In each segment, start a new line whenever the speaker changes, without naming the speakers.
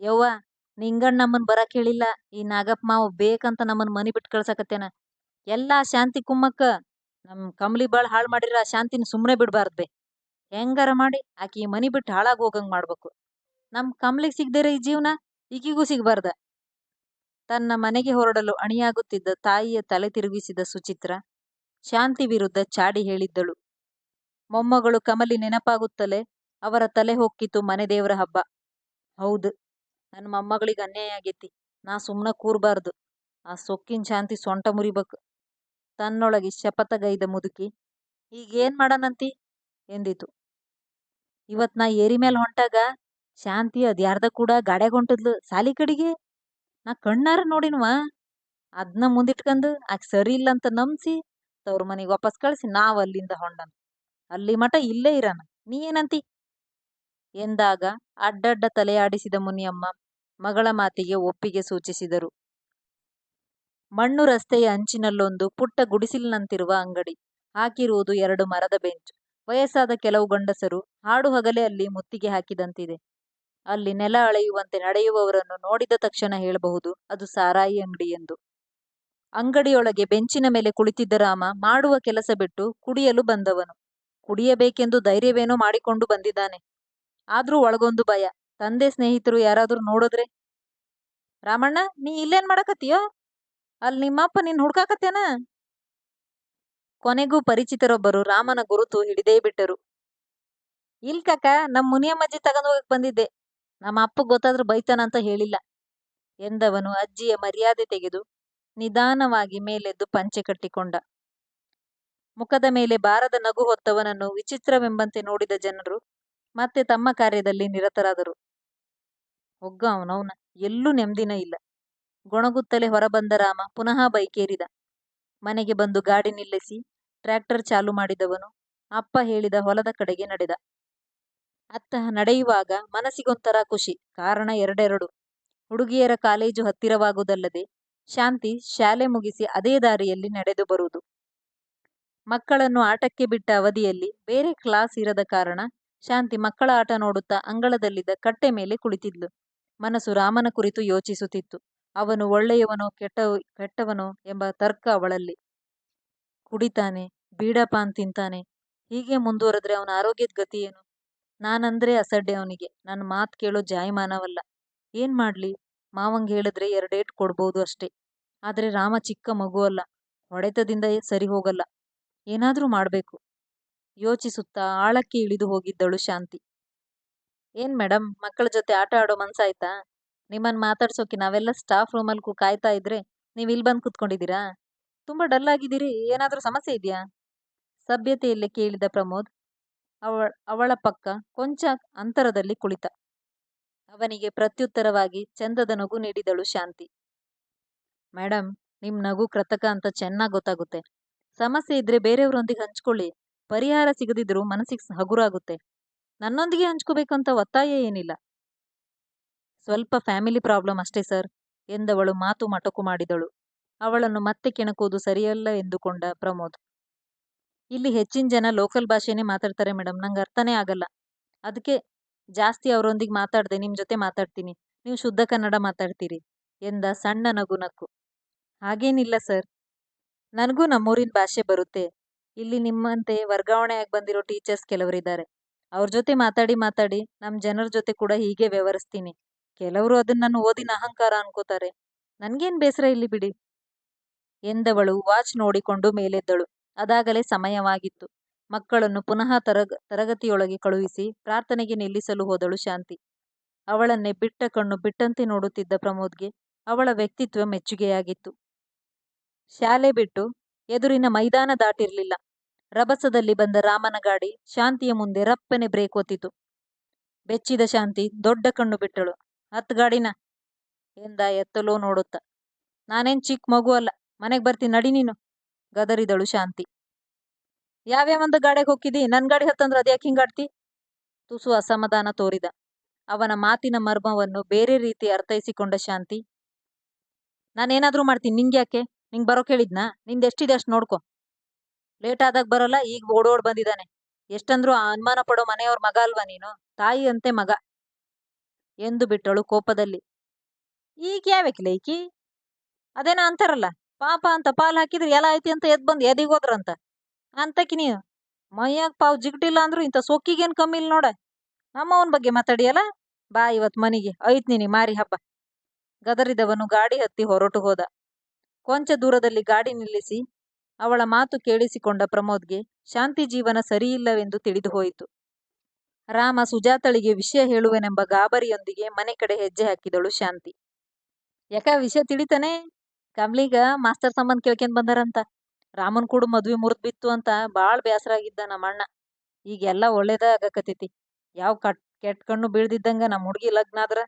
ಯವ್ವ ನಿಂಗಣ್ಣ ನಮ್ಮನ್ ಬರಕ್ ಹೇಳಿಲ್ಲ. ಈ ನಾಗಪ್ಪ ಮಾವ ಬೇಕಂತ ನಮ್ಮನ್ ಮನಿ ಬಿಟ್ಟು ಕಳ್ಸಕತ್ತೇನ. ಎಲ್ಲಾ ಶಾಂತಿ ಕುಮ್ಮಕ್ಕ, ನಮ್ ಕಮಲಿ ಬಾಳ್ ಹಾಳ್ ಮಾಡಿರ ಶಾಂತಿನ ಸುಮ್ನೆ ಬಿಡಬಾರ್ದೆ ಹೆಂಗಾರ ಮಾಡಿ ಆಕಿ ಮನಿ ಬಿಟ್ಟು ಹಾಳಾಗ್ ಹೋಗಂಗ್ ಮಾಡ್ಬೇಕು. ನಮ್ ಕಮ್ಲಿಗ್ ಸಿಗ್ದಿರ ಈ ಜೀವನ? ಈಗಿಗೂ ಸಿಗ್ಬಾರ್ದ. ತನ್ನ ಮನೆಗೆ ಹೊರಡಲು ಅಣಿಯಾಗುತ್ತಿದ್ದ ತಾಯಿಯ ತಲೆ ತಿರುಗಿಸಿದ ಸುಚಿತ್ರ, ಶಾಂತಿ ವಿರುದ್ಧ ಚಾಡಿ ಹೇಳಿದ್ದಳು. ಮೊಮ್ಮಗಳು ಕಮಲಿ ನೆನಪಾಗುತ್ತಲೇ ಅವರ ತಲೆ ಹೊಕ್ಕಿತು ಮನೆ ದೇವರ ಹಬ್ಬ. ಹೌದು. ನನ್ನ ಮೊಮ್ಮಗಳಿಗೆ ಅನ್ಯಾಯ ಆಗೈತಿ. ನಾ ಸುಮ್ಮನೆ ಕೂರ್ಬಾರ್ದು. ಆ ಸೊಕ್ಕಿನ ಶಾಂತಿ ಸೊಂಟ ಮುರಿಬೇಕು. ತನ್ನೊಳಗೆ ಶಪಥಗೈದ ಮುದುಕಿ. ಈಗೇನ್ ಮಾಡನಂತಿ? ಎಂದಿತು. ಇವತ್ ನಾ ಏರಿ ಮೇಲೆ ಹೊಂಟಾಗ ಶಾಂತಿ ಅದ್ಯಾರ್ದ ಕೂಡ ಗಾಡ್ಯಾಗ ಹೊಂಟದ್ಲು ಸಾಲಿ ಕಡಿಗೆ. ನಾ ಕಣ್ಣಾರ ನೋಡಿನ್ವ. ಅದ್ನ ಮುಂದಿಟ್ಕಂದು ಆಕೆ ಸರಿ ಇಲ್ಲ ಅಂತ ನಂಬಿಸಿ ತವ್ರ ಮನೆಗೆ ವಾಪಸ್ ಕಳಿಸಿ ನಾವ್ ಅಲ್ಲಿಂದ ಹೊಂಡನ್. ಅಲ್ಲಿ ಮಠ ಇಲ್ಲೇ ಇರಾನ. ನೀ ಏನಂತಿ? ಎಂದಾಗ ಅಡ್ಡಡ್ಡ ತಲೆಯಾಡಿಸಿದ ಮುನಿಯಮ್ಮ ಮಗಳ ಮಾತಿಗೆ ಒಪ್ಪಿಗೆ ಸೂಚಿಸಿದರು. ಮಣ್ಣು ರಸ್ತೆಯ ಅಂಚಿನಲ್ಲೊಂದು ಪುಟ್ಟ ಗುಡಿಸಿಲಿನಂತಿರುವ ಅಂಗಡಿ. ಹಾಕಿರುವುದು ಎರಡು ಮರದ ಬೆಂಚ್. ವಯಸ್ಸಾದ ಕೆಲವು ಗಂಡಸರು ಹಾಡು ಹಗಲೇ ಅಲ್ಲಿ ಮುತ್ತಿಗೆ ಹಾಕಿದಂತಿದೆ. ಅಲ್ಲಿ ನೆಲ ಅಳೆಯುವಂತೆ ನಡೆಯುವವರನ್ನು ನೋಡಿದ ತಕ್ಷಣ ಹೇಳಬಹುದು, ಅದು ಸಾರಾಯಿ ಅಂಗಡಿ ಎಂದು. ಅಂಗಡಿಯೊಳಗೆ ಬೆಂಚಿನ ಮೇಲೆ ಕುಳಿತಿದ್ದ ರಾಮ ಮಾಡುವ ಕೆಲಸ ಬಿಟ್ಟು ಕುಡಿಯಲು ಬಂದವನು. ಕುಡಿಯಬೇಕೆಂದು ಧೈರ್ಯವೇನೋ ಮಾಡಿಕೊಂಡು ಬಂದಿದ್ದಾನೆ. ಆದ್ರೂ ಒಳಗೊಂದು ಭಯ. ತಂದೆ ಸ್ನೇಹಿತರು ಯಾರಾದ್ರೂ ನೋಡಿದ್ರೆ, ರಾಮಣ್ಣ, ನೀ ಇಲ್ಲೇನ್ ಮಾಡಕತ್ತೀಯೋ? ಅಲ್ಲಿ ನಿಮ್ಮಪ್ಪ ನಿನ್ ಹುಡ್ಕಾಕತ್ತೇನ? ಕೊನೆಗೂ ಪರಿಚಿತರೊಬ್ಬರು ರಾಮನ ಗುರುತು ಹಿಡಿದೇ ಬಿಟ್ಟರು. ಇಲ್ ಕಾಕ ನಮ್ಮ ಮುನಿಯಮ್ಮಜ್ಜಿ ತಗೊಂಡ್ ಹೋಗಕ್ ಬಂದಿದ್ದೆ. ನಮ್ಮ ಅಪ್ಪ ಗೊತ್ತಾದ್ರೂ ಬೈತಾನಂತ ಹೇಳಿಲ್ಲ, ಎಂದವನು ಅಜ್ಜಿಯ ಮರ್ಯಾದೆ ತೆಗೆದು ನಿಧಾನವಾಗಿ ಮೇಲೆದ್ದು ಪಂಚೆ ಕಟ್ಟಿಕೊಂಡ. ಮುಖದ ಮೇಲೆ ಬಾರದ ನಗು ಹೊತ್ತವನನ್ನು ವಿಚಿತ್ರವೆಂಬಂತೆ ನೋಡಿದ ಜನರು ಮತ್ತೆ ತಮ್ಮ ಕಾರ್ಯದಲ್ಲಿ ನಿರತರಾದರು. ಒಗ್ಗ ಅವನವನ ಎಲ್ಲೂ ನೆಮ್ಮದಿನ ಇಲ್ಲ. ಗೊಣಗುತ್ತಲೇ ಹೊರಬಂದ ರಾಮ ಪುನಃ ಬೈಕೇರಿದ. ಮನೆಗೆ ಬಂದು ಗಾಡಿ ನಿಲ್ಲಿಸಿ ಟ್ರ್ಯಾಕ್ಟರ್ ಚಾಲು ಮಾಡಿದವನು ಅಪ್ಪ ಹೇಳಿದ ಹೊಲದ ಕಡೆಗೆ ನಡೆದ. ಅತ್ತ ನಡೆಯುವಾಗ ಮನಸ್ಸಿಗೊಂಥರ ಖುಷಿ, ಕಾರಣ ಎರಡೆರಡು. ಹುಡುಗಿಯರ ಕಾಲೇಜು ಹತ್ತಿರವಾಗುವುದಲ್ಲದೆ ಶಾಂತಿ ಶಾಲೆ ಮುಗಿಸಿ ಅದೇ ದಾರಿಯಲ್ಲಿ ನಡೆದು ಬರುವುದು. ಮಕ್ಕಳನ್ನು ಆಟಕ್ಕೆ ಬಿಟ್ಟ ಅವಧಿಯಲ್ಲಿ ಬೇರೆ ಕ್ಲಾಸ್ ಇರದ ಕಾರಣ ಶಾಂತಿ ಮಕ್ಕಳ ಆಟ ನೋಡುತ್ತಾ ಅಂಗಳದಲ್ಲಿದ್ದ ಕಟ್ಟೆ ಮೇಲೆ ಕುಳಿತಿದ್ಲು. ಮನಸ್ಸು ರಾಮನ ಕುರಿತು ಯೋಚಿಸುತ್ತಿತ್ತು. ಅವನು ಒಳ್ಳೆಯವನೋ ಕೆಟ್ಟ ಕೆಟ್ಟವನೋ ಎಂಬ ತರ್ಕ ಅವಳಲ್ಲಿ. ಕುಡಿತಾನೆ, ಬೀಡಪಾನ್ ತಿಂತಾನೆ, ಹೀಗೆ ಮುಂದುವರೆದ್ರೆ ಅವನ ಆರೋಗ್ಯದ ಗತಿ ಏನು? ನಾನಂದ್ರೆ ಅಸಡ್ಡೆ ಅವನಿಗೆ. ನನ್ನ ಮಾತು ಕೇಳೋ ಜಾಯಮಾನವಲ್ಲ. ಏನ್ ಮಾಡ್ಲಿ? ಮಾವಂಗ್ ಹೇಳಿದ್ರೆ ಎರಡೇಟ್ ಕೊಡ್ಬೋದು ಅಷ್ಟೇ. ಆದ್ರೆ ರಾಮ ಚಿಕ್ಕ ಮಗು ಅಲ್ಲ. ಹೊಡೆತದಿಂದ ಸರಿ ಹೋಗಲ್ಲ. ಏನಾದ್ರೂ ಮಾಡ್ಬೇಕು. ಯೋಚಿಸುತ್ತಾ ಆಳಕ್ಕೆ ಇಳಿದು ಹೋಗಿದ್ದಳು ಶಾಂತಿ. ಏನ್ ಮೇಡಮ್ ಮಕ್ಕಳ ಜೊತೆ ಆಟ ಆಡೋ ಮನ್ಸಾಯ್ತಾ? ನಿಮ್ಮನ್ ಮಾತಾಡ್ಸೋಕೆ ನಾವೆಲ್ಲ ಸ್ಟಾಫ್ ರೂಮಲ್ಲಿ ಕಾಯ್ತಾ ಇದ್ರೆ ನೀವ್ ಇಲ್ಲಿ ಬಂದು ಕುತ್ಕೊಂಡಿದ್ದೀರಾ? ತುಂಬಾ ಡಲ್ ಆಗಿದ್ದೀರಿ, ಏನಾದ್ರೂ ಸಮಸ್ಯೆ ಇದೆಯಾ? ಸಭ್ಯತೆಯಲ್ಲಿ ಕೇಳಿದ ಪ್ರಮೋದ್, ಅವಳ ಅವಳ ಪಕ್ಕ ಕೊಂಚ ಅಂತರದಲ್ಲಿ ಕುಳಿತ. ಅವನಿಗೆ ಪ್ರತ್ಯುತ್ತರವಾಗಿ ಚಂದದ ನಗು ನೀಡಿದಳು ಶಾಂತಿ. ಮೇಡಮ್ ನಿಮ್ ನಗು ಕೃತಕ ಅಂತ ಚೆನ್ನಾಗ್ ಗೊತ್ತಾಗುತ್ತೆ. ಸಮಸ್ಯೆ ಇದ್ರೆ ಬೇರೆಯವರೊಂದಿಗೆ ಹಂಚ್ಕೊಳ್ಳಿ. ಪರಿಹಾರ ಸಿಗದಿದ್ರು ಮನಸ್ಸಿಗೆ ಹಗುರಾಗುತ್ತೆ. ನನ್ನೊಂದಿಗೆ ಹಂಚ್ಕೋಬೇಕಂತ ಒತ್ತಾಯ ಏನಿಲ್ಲ. ಸ್ವಲ್ಪ ಫ್ಯಾಮಿಲಿ ಪ್ರಾಬ್ಲಮ್ ಅಷ್ಟೇ ಸರ್, ಎಂದವಳು ಮಾತು ಮಟಕು ಮಾಡಿದಳು. ಅವಳನ್ನು ಮತ್ತೆ ಕೆಣಕುವುದು ಸರಿಯಲ್ಲ ಎಂದುಕೊಂಡ ಪ್ರಮೋದ್. ಇಲ್ಲಿ ಹೆಚ್ಚಿನ ಜನ ಲೋಕಲ್ ಭಾಷೆನೇ ಮಾತಾಡ್ತಾರೆ ಮೇಡಮ್, ನಂಗೆ ಅರ್ಥನೇ ಆಗಲ್ಲ. ಅದಕ್ಕೆ ಜಾಸ್ತಿ ಅವರೊಂದಿಗೆ ಮಾತಾಡ್ದೆ, ನಿಮ್ ಜೊತೆ ಮಾತಾಡ್ತೀನಿ. ನೀವು ಶುದ್ಧ ಕನ್ನಡ ಮಾತಾಡ್ತೀರಿ, ಎಂದ ಸಣ್ಣ ನಗು ನಕ್ಕು. ಹಾಗೇನಿಲ್ಲ ಸರ್. ನನಗೂ ನಮ್ಮೂರಿನ ಭಾಷೆ ಬರುತ್ತೆ. ಇಲ್ಲಿ ನಿಮ್ಮಂತೆ ವರ್ಗಾವಣೆಯಾಗಿ ಬಂದಿರೋ ಟೀಚರ್ಸ್ ಕೆಲವರಿದ್ದಾರೆ. ಅವ್ರ ಜೊತೆ ಮಾತಾಡಿ ಮಾತಾಡಿ ನಮ್ ಜನರ ಜೊತೆ ಕೂಡ ಹೀಗೆ ವ್ಯವಹರಿಸ್ತೀನಿ. ಕೆಲವರು ಅದನ್ನ ನಾನು ಓದಿನ ಅಹಂಕಾರ ಅನ್ಕೋತಾರೆ. ನನ್ಗೇನ್ ಬೇಸರ ಇಲ್ಲಿ ಬಿಡಿ. ಎಂದವಳು ವಾಚ್ ನೋಡಿಕೊಂಡು ಮೇಲೆದ್ದಳು. ಅದಾಗಲೇ ಸಮಯವಾಗಿತ್ತು. ಮಕ್ಕಳನ್ನು ಪುನಃ ತರಗ, ತರಗತಿಯೊಳಗೆ ಕಳುಹಿಸಿ ಪ್ರಾರ್ಥನೆಗೆ ನಿಲ್ಲಿಸಲು ಹೋದಳು ಶಾಂತಿ. ಅವಳನ್ನೇ ಬಿಟ್ಟ ಕಣ್ಣು ಬಿಟ್ಟಂತೆ ನೋಡುತ್ತಿದ್ದ ಪ್ರಮೋದ್ಗೆ ಅವಳ ವ್ಯಕ್ತಿತ್ವ ಮೆಚ್ಚುಗೆಯಾಗಿತ್ತು. ಶಾಲೆ ಬಿಟ್ಟು ಎದುರಿನ ಮೈದಾನ ದಾಟಿರ್ಲಿಲ್ಲ. ರಭಸದಲ್ಲಿ ಬಂದ ರಾಮನ ಗಾಡಿ ಶಾಂತಿಯ ಮುಂದೆ ರಪ್ಪನೆ ಬ್ರೇಕ್ ಒತ್ತಿತು. ಬೆಚ್ಚಿದ ಶಾಂತಿ ದೊಡ್ಡ ಕಣ್ಣು ಬಿಟ್ಟಳು. ಹತ್ ಗಾಡಿನ ಎಂದ ಎತ್ತಲೋ ನೋಡುತ್ತ. ನಾನೇನ್ ಚಿಕ್ಕ ಮಗು ಅಲ್ಲ, ಮನೆಗ್ ಬರ್ತೀನಿ, ನಡಿ ನೀನು ಗದರಿದಳು ಶಾಂತಿ. ಯಾವ್ಯಾವಂದ ಗಾಡಿಗೆ ಹೋಗಿದ್ದಿ ನನ್ ಗಾಡಿ ಹತ್ತಂದ್ರ ಅದ್ಯಾಕೆ ಹಿಂಗಾಡ್ತಿ ತುಸು ಅಸಮಾಧಾನ ತೋರಿದ. ಅವನ ಮಾತಿನ ಮರ್ಮವನ್ನು ಬೇರೆ ರೀತಿ ಅರ್ಥೈಸಿಕೊಂಡ ಶಾಂತಿ. ನಾನೇನಾದ್ರೂ ಮಾಡ್ತೀನಿ, ನಿಂಗ್ಯಾಕೆ? ನಿಂಗ್ ಬರೋ ಕೇಳಿದ್ನಾ? ನಿಂದೆಷ್ಟಿದೆ ಅಷ್ಟು ಅಷ್ಟ್ ನೋಡ್ಕೊ. ಲೇಟ್ ಆದಾಗ ಬರಲ್ಲ, ಈಗ ಓಡೋಡ್ ಬಂದಿದ್ದಾನೆ ಎಷ್ಟಂದ್ರು ಅನುಮಾನ ಪಡೋ ಮನೆಯವ್ರ ಮಗ ಅಲ್ವಾ ನೀನು? ತಾಯಿ ಅಂತೆ ಮಗ. ಎಂದು ಬಿಟ್ಟಳು ಕೋಪದಲ್ಲಿ. ಈಗ ಯಾವಕ್ಕಿಲ್ಲ ಈಕಿ? ಅದೇನ ಅಂತಾರಲ್ಲ, ಪಾಪ ಅಂತ ಪಾಲ್ ಹಾಕಿದ್ರೆ ಎಲ್ಲ ಐತಿ ಅಂತ ಎದ್ ಬಂದ್ ಎದಿಗ್ ಹೋದ್ರಂತ. ಅಂತಕಿ ನೀ ಮೈಯಾಗ ಪಾವ್ ಜಿಗಟಿಲ್ಲ ಅಂದ್ರು ಇಂಥ ಸೊಕ್ಕಿಗೇನ್ ಕಮ್ಮಿ ಇಲ್ಲ ನೋಡ. ಅಮ್ಮವನ್ ಬಗ್ಗೆ ಮಾತಾಡಿಯಲ್ಲ? ಬಾ ಇವತ್ ಮನಿಗೆ ಐತ್ ನೀನಿ ಮಾರಿ ಹಬ್ಬ. ಗದರಿದವನು ಗಾಡಿ ಹತ್ತಿ ಹೊರಟು ಹೋದ. ಕೊಂಚ ದೂರದಲ್ಲಿ ಗಾಡಿ ನಿಲ್ಲಿಸಿ ಅವಳ ಮಾತು ಕೇಳಿಸಿಕೊಂಡ ಪ್ರಮೋದ್ಗೆ ಶಾಂತಿ ಜೀವನ ಸರಿಯಿಲ್ಲವೆಂದು ತಿಳಿದು ಹೋಯಿತು ರಾಮ ಸುಜಾತಳಿಗೆ ವಿಷಯ ಹೇಳುವೆನೆಂಬ ಗಾಬರಿಯೊಂದಿಗೆ ಮನೆ ಕಡೆ ಹೆಜ್ಜೆ ಹಾಕಿದಳು ಶಾಂತಿ. ಯಾಕ ವಿಷಯ ತಿಳಿತಾನೆ? ಕಮ್ಲಿಗ ಮಾಸ್ತರ್ ಸಂಬಂಧ ಕೇಳ್ಕೊಂಡ್ ಬಂದಾರಂತ. ರಾಮನ್ ಕೂಡ ಮದ್ವಿ ಮುರಿದ್ ಬಿತ್ತು ಅಂತ ಬಾಳ್ ಬೇಸರ ಆಗಿದ್ದ ನಮ್ಮ ಅಣ್ಣ ಈಗೆಲ್ಲ ಒಳ್ಳೇದ ಆಗಕತ್ತೈತಿ. ಯಾವ ಕಟ್, ಕೆಟ್ಟ ಕಣ್ಣು ಬೀಳ್ದಿದ್ದಂಗ ನಮ್ಮ ಹುಡುಗಿ ಲಗ್ನ ಆದ್ರ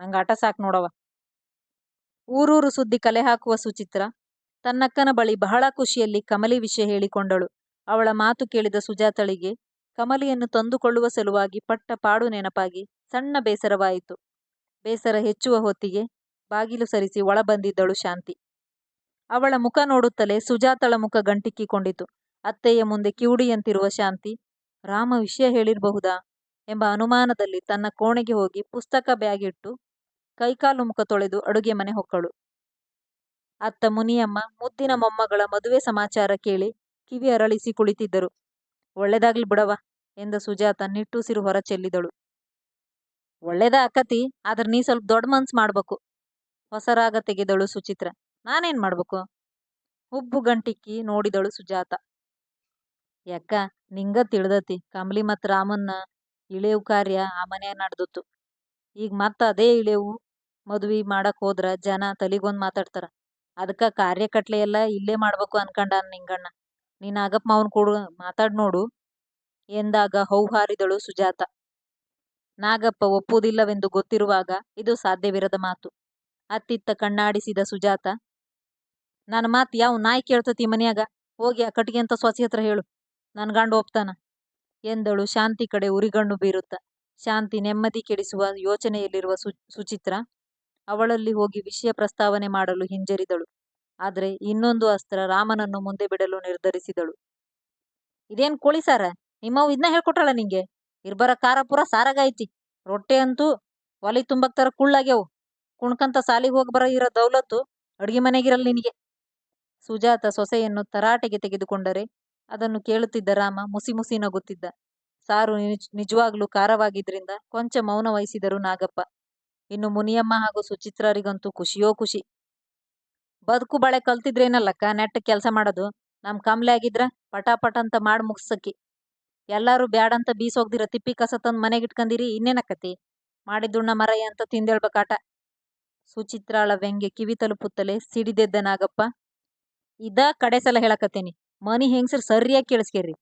ನಂಗ ಆಟ ಸಾಕ್ ನೋಡವ ಊರೂರು ಸುದ್ದಿ ಕಲೆ ಹಾಕುವ ಸುಚಿತ್ರ ತನ್ನಕ್ಕನ ಬಳಿ ಬಹಳ ಖುಷಿಯಲ್ಲಿ ಕಮಲಿ ವಿಷಯ ಹೇಳಿಕೊಂಡಳು. ಅವಳ ಮಾತು ಕೇಳಿದ ಸುಜಾತಳಿಗೆ, ಕಮಲಿಯನ್ನು ತಂದುಕೊಳ್ಳುವ ಸಲುವಾಗಿ ಪಟ್ಟ ಪಾಡು ನೆನಪಾಗಿ ಸಣ್ಣ ಬೇಸರವಾಯಿತು. ಬೇಸರ ಹೆಚ್ಚುವ ಹೊತ್ತಿಗೆ ಬಾಗಿಲು ಸರಿಸಿ ಒಳಬಂದಿದ್ದಳು ಶಾಂತಿ. ಅವಳ ಮುಖ ನೋಡುತ್ತಲೇ ಸುಜಾತಳ ಮುಖ ಗಂಟಿಕ್ಕಿಕೊಂಡಿತು. ಅತ್ತೆಯ ಮುಂದೆ ಕಿವುಡಿಯಂತಿರುವ ಶಾಂತಿ, ರಾಮ ವಿಷಯ ಹೇಳಿರಬಹುದಾ? ಎಂಬ ಅನುಮಾನದಲ್ಲಿ ತನ್ನ ಕೋಣೆಗೆ ಹೋಗಿ ಪುಸ್ತಕ ಬ್ಯಾಗ್ ಇಟ್ಟು ಕೈಕಾಲು ಮುಖ ತೊಳೆದು ಅಡುಗೆ ಮನೆ ಹೊಕ್ಕಳು. ಅತ್ತ ಮುನಿಯಮ್ಮ ಮುದ್ದಿನ ಮೊಮ್ಮಗಳ ಮದುವೆ ಸಮಾಚಾರ ಕೇಳಿ ಕಿವಿ ಅರಳಿಸಿ ಕುಳಿತಿದ್ದರು. ಒಳ್ಳೆದಾಗ್ಲಿ ಬಿಡವ ಎಂದ ಸುಜಾತ ನಿಟ್ಟುಸಿರು ಹೊರ ಚೆಲ್ಲಿದಳು. ಒಳ್ಳೇದ ಅಕ್ಕತಿ, ಆದ್ರ ನೀ ಸ್ವಲ್ಪ ದೊಡ್ಡ ಮನ್ಸ್ ಮಾಡ್ಬೇಕು ಹೊಸರಾಗ ತೆಗೆದಳು ಸುಚಿತ್ರ. ನಾನೇನ್ ಮಾಡ್ಬೇಕು? ಹುಬ್ಬು ಗಂಟಿಕ್ಕಿ ನೋಡಿದಳು ಸುಜಾತ. ಯಾಕ, ನಿಂಗ ತಿಳ್ದತಿ, ಕಮಲಿ ಮತ್ ರಾಮನ್ನ ಇಳೇವು ಕಾರ್ಯ ಆ ಮನ್ಯಾಗ ನಡ್ದತ್ತು. ಈಗ ಮತ್ತ ಅದೇ ಇಳೇವು ಮದ್ವಿ ಮಾಡಕ್ ಹೋದ್ರ ಜನ ತಲಿಗೊಂದ್ ಮಾತಾಡ್ತಾರ. ಅದಕ್ಕ ಕಾರ್ಯಕಟ್ಲೆ ಎಲ್ಲ ಇಲ್ಲೇ ಮಾಡ್ಬೇಕು ಅನ್ಕಂಡಾನ ನಿಂಗಣ್ಣ. ನೀನ್ ಆಗಪ್ಪ ಮಾವನ್ ಕೂಡ ಮಾತಾಡ್ ನೋಡು. ಎಂದಾಗ ಹೌಹಾರಿದಳು ಸುಜಾತ. ನಾಗಪ್ಪ ಒಪ್ಪುವುದಿಲ್ಲವೆಂದು ಗೊತ್ತಿರುವಾಗ ಇದು ಸಾಧ್ಯವಿರದ ಮಾತು. ಅತ್ತಿತ್ತ ಕಣ್ಣಾಡಿಸಿದ ಸುಜಾತ, ನನ್ನ ಮಾತ್ ಯಾವ ನಾಯಿ ಕೇಳ್ತತಿ ಮನ್ಯಾಗ? ಹೋಗಿ ಆ ಕಟ್ಟಿಗೆ ಅಂತ ಸೊಸಿ ಹತ್ರ ಹೇಳು. ನನ್ ಗಂಡ ಒಪ್ತಾನ. ಎಂದಳು ಶಾಂತಿ ಕಡೆ ಉರಿಗಣ್ಣು ಬೀರುತ್ತ. ಶಾಂತಿ ನೆಮ್ಮದಿ ಕೆಡಿಸುವ ಯೋಚನೆಯಲ್ಲಿರುವ ಸು, ಸುಚಿತ್ರ ಅವಳಲ್ಲಿ ಹೋಗಿ ವಿಷಯ ಪ್ರಸ್ತಾವನೆ ಮಾಡಲು ಹಿಂಜರಿದಳು. ಆದರೆ ಇನ್ನೊಂದು ಅಸ್ತ್ರ ರಾಮನನ್ನು ಮುಂದೆ ಬಿಡಲು ನಿರ್ಧರಿಸಿದಳು. ಇದೇನ್ ಕೋಳಿ ಸಾರ? ನಿಮ್ಮವು ಇದನ್ನ ಹೇಳ್ಕೊಟ್ರಲ್ಲ ನಿಂಗೆ? ಇರ್ಬರ ಖಾರ ಪೂರ ಸಾರಾಗ ಐತಿ ರೊಟ್ಟೆ ಅಂತೂ ಒಲಿ ತುಂಬಕ್ ತರ ಕುಳ್ಳಾಗ್ಯಾವು. ಕುಣ್ಕಂತ ಸಾಲಿಗೆ ಹೋಗಿ ಬರ ಇರೋ ದೌಲತ್ತು ಅಡ್ಗೆ ಮನೆಗಿರಲ್ಲ ನಿನಗೆ. ಸುಜಾತ ಸೊಸೆಯನ್ನು ತರಾಟೆಗೆ ತೆಗೆದುಕೊಂಡರೆ ಅದನ್ನು ಕೇಳುತ್ತಿದ್ದ ರಾಮ ಮುಸಿ ಮುಸಿ ನಗುತ್ತಿದ್ದ. ಸಾರು ನಿಜ ನಿಜವಾಗ್ಲೂ ಖಾರವಾಗಿದ್ರಿಂದ ಕೊಂಚ ಮೌನ ವಹಿಸಿದರು ನಾಗಪ್ಪ. ಇನ್ನು ಮುನಿಯಮ್ಮ ಹಾಗೂ ಸುಚಿತ್ರರಿಗಂತೂ ಖುಷಿಯೋ ಖುಷಿ. ಬದುಕು ಬಳೆ ಕಲ್ತಿದ್ರೇನಲ್ಲಕ್ಕ ನೆಟ್ಟ ಕೆಲಸ ಮಾಡೋದು. ನಮ್ ಕಮ್ಲೆ ಆಗಿದ್ರ ಪಟಾಪಟ ಪಟ ಅಂತ ಮಾಡ್ ಮುಗ್ಸಕ್ಕಿ. ಎಲ್ಲಾರು ಬ್ಯಾಡಂತ ಬೀಸೋಗ್ದಿರ ತಿಪ್ಪಿ ಕಸ ತಂದ್ ಮನೆಗೆ ಇಟ್ಕಂದಿರಿ ಇನ್ನೇನಕ್ಕತಿ? ಮಾಡಿದ್ದುಣ್ಣ ಮರಯ್ಯ ಅಂತ ತಿಂದೇಳ್ಬೇಕಾಟ. ಸುಚಿತ್ರಾಳ ವ್ಯಂಗ್ಯ ಕಿವಿ ತಲುಪುತ್ತಲೇ ಸಿಡಿದೆದ್ದ ನಾಗಪ್ಪ ಇದ ಕಡೆ ಸಲ ಹೇಳಕತ್ತೇನಿ. ಮನಿ ಹೆಂಗ್ಸರ್ ಸರಿಯಾಗಿ ಕೇಳಿಸ್ಕೇರಿ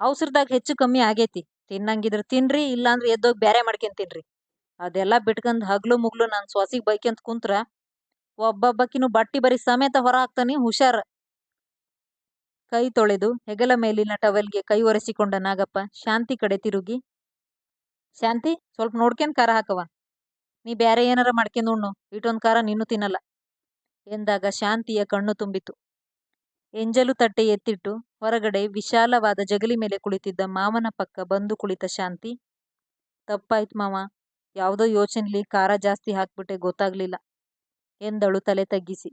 ಅವಸರದಾಗ ಹೆಚ್ಚು ಕಮ್ಮಿ ಆಗೇತಿ. ತಿನ್ನಂಗಿದ್ರ ತಿನ್ರಿ, ಇಲ್ಲಾಂದ್ರೆ ಎದ್ದೋಗಿ ಬ್ಯಾರೆ ಮಾಡ್ಕೊಂಡ್ ತಿನ್ರಿ ಅದೆಲ್ಲ ಬಿಟ್ಕಂದ್ ಹಗ್ಲು ಮುಗ್ಲು ನಾನು ಸೊಸಿಗೆ ಬೈಕ್ಯಂತ ಕುಂತ್ರ ಒಬ್ಬೊಬ್ಬಕಿನು ಬಟ್ಟಿ ಬರಿ ಸಮೇತ ಹೊರ ಹಾಕ್ತಾನೆ ಹುಷಾರ್. ಕೈ ತೊಳೆದು ಹೆಗಲ ಮೇಲಿನ ಟವೆಲ್ಗೆ ಕೈ ಒರೆಸಿಕೊಂಡ ನಾಗಪ್ಪ, ಶಾಂತಿ ಕಡೆ ತಿರುಗಿ. ಶಾಂತಿ, ಸ್ವಲ್ಪ ನೋಡ್ಕೊಂಡ್ ಖಾರ ಹಾಕವ? ನೀ ಬ್ಯಾರೆ ಏನಾರ ಮಾಡ್ಕೊಂಡು ಉಣ್ಣು, ಇಟೊಂದ್ ಖಾರ ನೀನು ತಿನ್ನಲ್ಲ. ಎಂದಾಗ ಶಾಂತಿಯ ಕಣ್ಣು ತುಂಬಿತು ಎಂಜಲು ತಟ್ಟೆ ಎತ್ತಿಟ್ಟು ಹೊರಗಡೆ ವಿಶಾಲವಾದ ಜಗಲಿ ಮೇಲೆ ಕುಳಿತಿದ್ದ ಮಾವನ ಪಕ್ಕ ಬಂದು ಕುಳಿತ ಶಾಂತಿ, ತಪ್ಪಾಯ್ತು ಮಾವ ಯಾವುದೋ ಯೋಚನೆಲಿ ಖಾರ ಜಾಸ್ತಿ ಹಾಕ್ಬಿಟ್ಟೆ ಗೊತ್ತಾಗ್ಲಿಲ್ಲ. ಎಂದಳು ತಲೆ ತಗ್ಗಿಸಿ.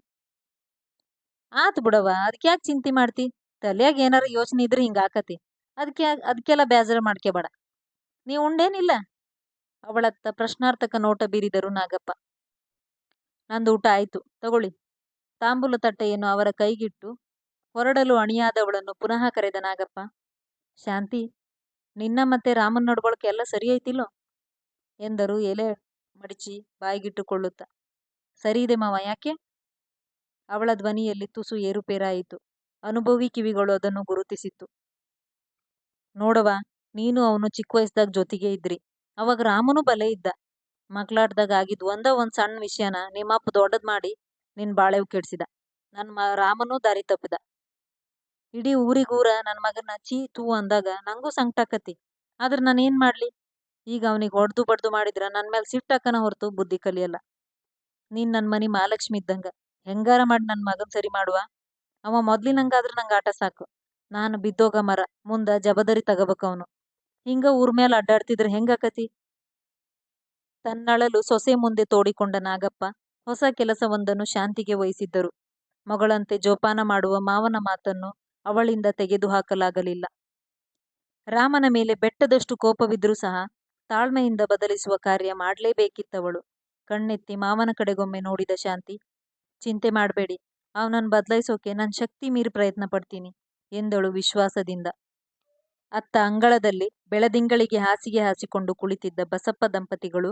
ಆತ್ ಬಿಡವ ಯಾಕೆ ಚಿಂತೆ ಮಾಡ್ತಿ? ತಲೆಯಾಗ ಏನಾರ ಯೋಚನೆ ಇದ್ರೆ ಹಿಂಗಾಕತಿ ಅದಕ್ಕೆ ಅದಕ್ಕೆಲ್ಲ ಬೇಜಾರ ಮಾಡ್ಕೋಬೇಡ ನೀ ಉಂಡೇನಿಲ್ಲ? ಅವಳತ್ತ ಪ್ರಶ್ನಾರ್ಥಕ ನೋಟ ಬೀರಿದರು ನಾಗಪ್ಪ. ನಂದು ಊಟ ಆಯ್ತು, ತಗೊಳ್ಳಿ. ತಾಂಬೂಲ ತಟ್ಟೆಯನ್ನು ಅವರ ಕೈಗಿಟ್ಟು ಹೊರಡಲು ಅಣಿಯಾದವಳನ್ನು ಪುನಃ ಕರೆದ ನಾಗಪ್ಪ, ಶಾಂತಿ, ನಿನ್ನ ಮತ್ತೆ ರಾಮನ್ ನಡ್ಕೊಳಕ್ಕೆ ಎಲ್ಲ ಸರಿ ಐತಿಲ್ಲೋ ಎಂದರು ಎಲೆ ಮಡಚಿ ಬಾಯಿಗಿಟ್ಟುಕೊಳ್ಳುತ್ತ, ಸರಿ ಇದೆ ಮಾವ, ಯಾಕೆ? ಅವಳ ಧ್ವನಿಯಲ್ಲಿ ತುಸು ಏರುಪೇರಾಯಿತು. ಅನುಭವಿ ಕಿವಿಗಳು ಅದನ್ನು ಗುರುತಿಸಿತ್ತು. ನೋಡವ ನೀನು ಅವನು ಚಿಕ್ಕ ವಯಸ್ಸದಾಗ ಜೊತೆಗೆ ಇದ್ರಿ. ಅವಾಗ ರಾಮನು ಬಲೆ ಇದ್ದ. ಮಕ್ಳಾಡ್ದಾಗ ಆಗಿದ್ ಒಂದ ಒಂದ್ ಸಣ್ಣ ವಿಷಯನ ನಿಮ್ಮಪ್ಪ ದೊಡ್ಡದ್ ಮಾಡಿ ನಿನ್ ಬಾಳೆವ್ ಕೆಡ್ಸಿದ. ನನ್ ರಾಮನೂ ದಾರಿ ತಪ್ಪಿದ. ಇಡೀ ಊರಿಗೂರ ನನ್ ಮಗನ ಚೀ, ತೂ ಅಂದಾಗ ನಂಗೂ ಸಂಕಟಾಕತಿ. ಆದ್ರ ನಾನು ಏನ್ ಮಾಡ್ಲಿ? ಈಗ ಅವನಿಗೆ ಹೊಡೆದು ಬಡ್ದು ಮಾಡಿದ್ರ ನನ್ ಮೇಲೆ ಸಿಟ್ಟಾಕನ ಹೊರತು ಬುದ್ಧಿ ಕಲಿಯಲ್ಲ. ನೀನ್ ನನ್ ಮನಿ ಮಹಾಲಕ್ಷ್ಮಿ ಇದ್ದಂಗ, ಹೆಂಗಾರ ಮಾಡಿ ನನ್ ಮಗನ್ ಸರಿ ಮಾಡುವ? ಅವ ಮೊದ್ಲಿನಂಗಾದ್ರೆ ನಂಗೆ ಆಟ ಸಾಕು. ನಾನು ಬಿದ್ದೋಗ ಮರ, ಮುಂದ ಜಬದರಿ ತಗೋಬೇಕು ಅವನು. ಹಿಂಗ ಊರ್ ಮೇಲೆ ಅಡ್ಡಾಡ್ತಿದ್ರೆ ಹೆಂಗಾಕತಿ? ತನ್ನಳಲು ಸೊಸೆ ಮುಂದೆ ತೋಡಿಕೊಂಡ ನಾಗಪ್ಪ, ಹೊಸ ಕೆಲಸವೊಂದನ್ನು ಶಾಂತಿಗೆ ವಹಿಸಿದ್ದರು. ಮಗಳಂತೆ ಜೋಪಾನ ಮಾಡುವ ಮಾವನ ಮಾತನ್ನು ಅವಳಿಂದ ತೆಗೆದು ಹಾಕಲಾಗಲಿಲ್ಲ. ರಾಮನ ಮೇಲೆ ಬೆಟ್ಟದಷ್ಟು ಕೋಪವಿದ್ರೂ ಸಹ ತಾಳ್ಮೆಯಿಂದ ಬದಲಿಸುವ ಕಾರ್ಯ ಮಾಡಲೇಬೇಕಿತ್ತವಳು ಕಣ್ಣೆತ್ತಿ ಮಾವನ ಕಡೆಗೊಮ್ಮೆ ನೋಡಿದ ಶಾಂತಿ, ಚಿಂತೆ ಮಾಡಬೇಡಿ ಅವನನ್ನ ಬದಲಾಯಿಸೋಕೆ ನನ್ ಶಕ್ತಿ ಮೀರಿ ಪ್ರಯತ್ನ ಪಡ್ತೀನಿ ಎಂದಳು ವಿಶ್ವಾಸದಿಂದ. ಅತ್ತ ಅಂಗಳದಲ್ಲಿ ಬೆಳದಿಂಗಳಿಗೆ ಹಾಸಿಗೆ ಹಾಸಿಕೊಂಡು ಕುಳಿತಿದ್ದ ಬಸಪ್ಪ ದಂಪತಿಗಳು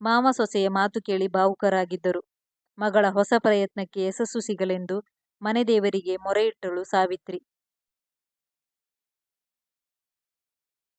ಮಾವ ಸೊಸೆಯ ಮಾತು ಕೇಳಿ ಭಾವುಕರಾಗಿದ್ದರು. ಮಗಳ ಹೊಸ ಪ್ರಯತ್ನಕ್ಕೆ ಯಶಸ್ಸು ಸಿಗಲೆಂದು ಮನೆದೇವರಿಗೆ ಮೊರೆಯಿಟ್ಟಳು ಸಾವಿತ್ರಿ.